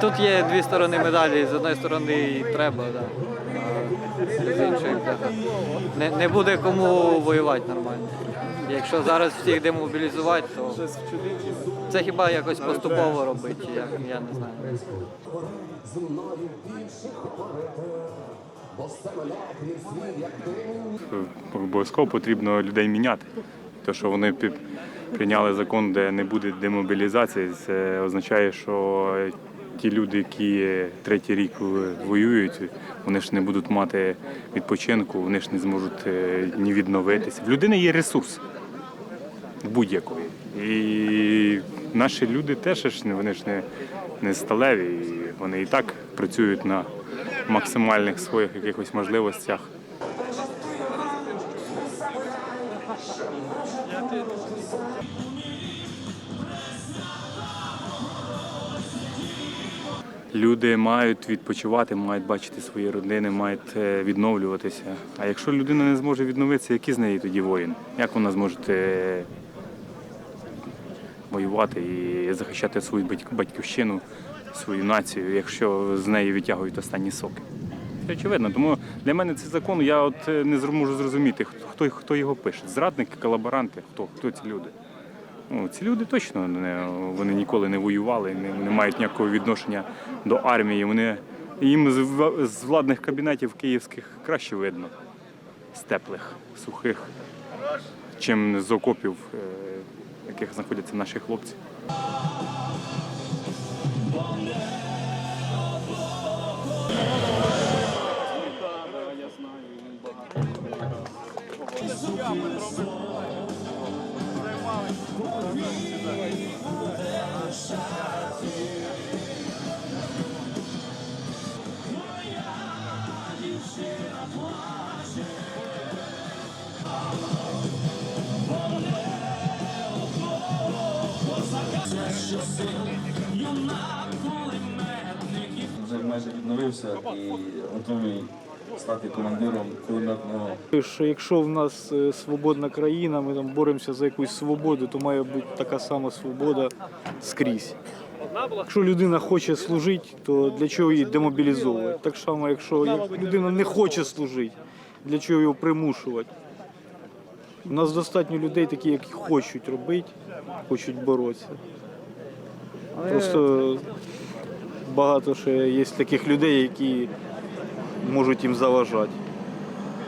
Тут є дві сторони медалі. З одної сторони і треба, да. Не, не буде кому воювати нормально. Якщо зараз всіх демобілізувати, то це хіба якось поступово робити, я, я не знаю. Обов'язково потрібно людей міняти. Те, що вони прийняли закон, де не буде демобілізації, це означає, що ті люди, які третій рік воюють, вони ж не будуть мати відпочинку, вони ж не зможуть е, ні відновитися. В людини є ресурс будь-якої. І наші люди теж ж вони ж не, не сталеві, і вони і так працюють на максимальних своїх якихось можливостях. Люди мають відпочивати, мають бачити свої родини, мають е, відновлюватися. А якщо людина не зможе відновитися, який з неї тоді воїн? Як вона зможе е, воювати і захищати свою батьківщину, свою націю, якщо з неї витягують останні соки? Це очевидно. Тому для мене цей закон я от е, не зр- можу зрозуміти, хто, хто його пише. Зрадники, колаборанти, хто, хто ці люди? Ну, ці люди точно не вони ніколи не воювали, не, не мають ніякого відношення до армії. Вони їм з, з владних кабінетів київських краще видно з теплих, сухих, чим з окопів, е, в яких знаходяться наші хлопці. Вже майже відновився і готовий стати командиром кулеметного що якщо в нас е, свободна країна, ми там боремося за якусь свободу, то має бути така сама свобода скрізь. Якщо людина хоче служити, то для чого її демобілізовувати? Так само, якщо людина не хоче служити, для чого його примушувати? У нас достатньо людей, такі, які хочуть робити, хочуть боротися. Просто багато ще є таких людей, які можуть їм заважати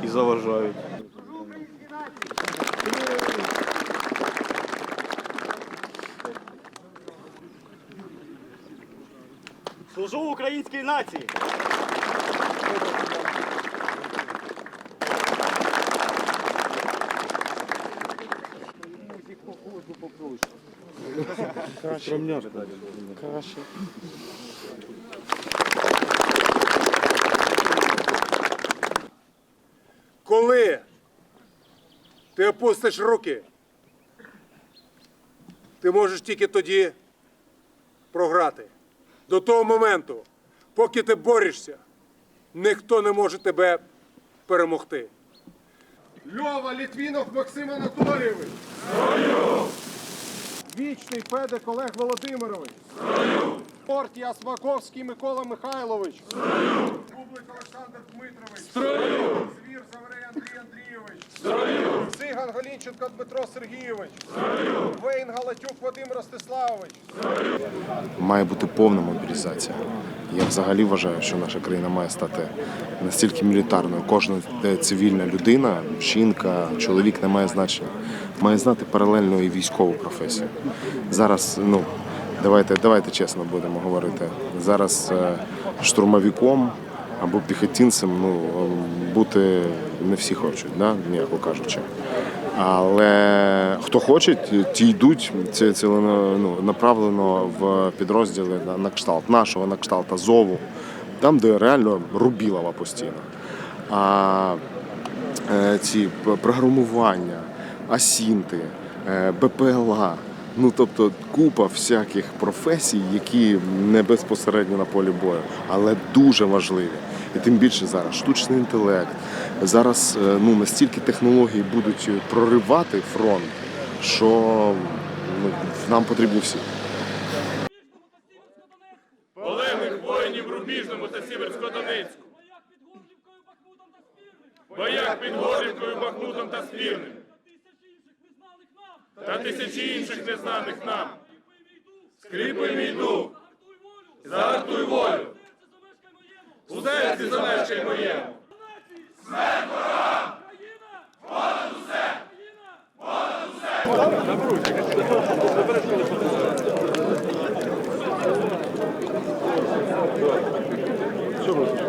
і заважають. Служу українській нації! Коли ти опустиш руки, ти можеш тільки тоді програти. До того моменту, поки ти борешся, ніхто не може тебе перемогти. Льова Літвінов Максим Анатолійович. Вічний Федек Олег Володимирович. Порт Ясмаковський Микола Михайлович. Бублик Олександр Дмитрович. Звір Заврей Андрій Андрійович. Циган Галінченко Дмитро Сергійович. Вейн Галатюк Вадим Ростиславович. має бути повна мобілізація. Я взагалі вважаю, що наша країна має стати настільки мілітарною. Кожна цивільна людина, жінка, чоловік не має значення. Має знати паралельно і військову професію. Зараз, ну давайте, давайте чесно будемо говорити. Зараз е, штурмовиком або піхотинцем ну, бути не всі хочуть, да? м'яко кажучи. Але хто хоче, ті- йдуть це ну, направлено в підрозділи на, на кшталт нашого, на кшталт Азову, там, де реально рубілова постійно. А е, ці програмування, асінти, е, БПЛА. Ну тобто купа всяких професій, які не безпосередньо на полі бою, але дуже важливі. І тим більше зараз штучний інтелект. Зараз е, ну настільки технології будуть проривати фронт, що ну, нам потрібні всі. полеглих воїнів Рубіжному та Сіверсько-Донецьку, боях під Горлівкою, Бахмутом та Спірним, та тисячі інших незнаних нам. Скріпи мій дух, загартуй волю. У серці за мешкай моєму. Смерть ворогам! Понад усе! Понад усе! Що